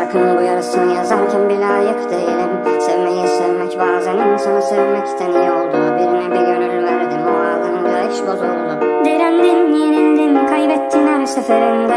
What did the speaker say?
Şarkının bu yarısını yazarken bile layık değilim. Sevmeyi sevmek bazen insanı sevmekten iyi oldu. Birine bir gönül verdim o ağlanınca iş bozuldu. Direndin, yenildin, kaybettin her seferinde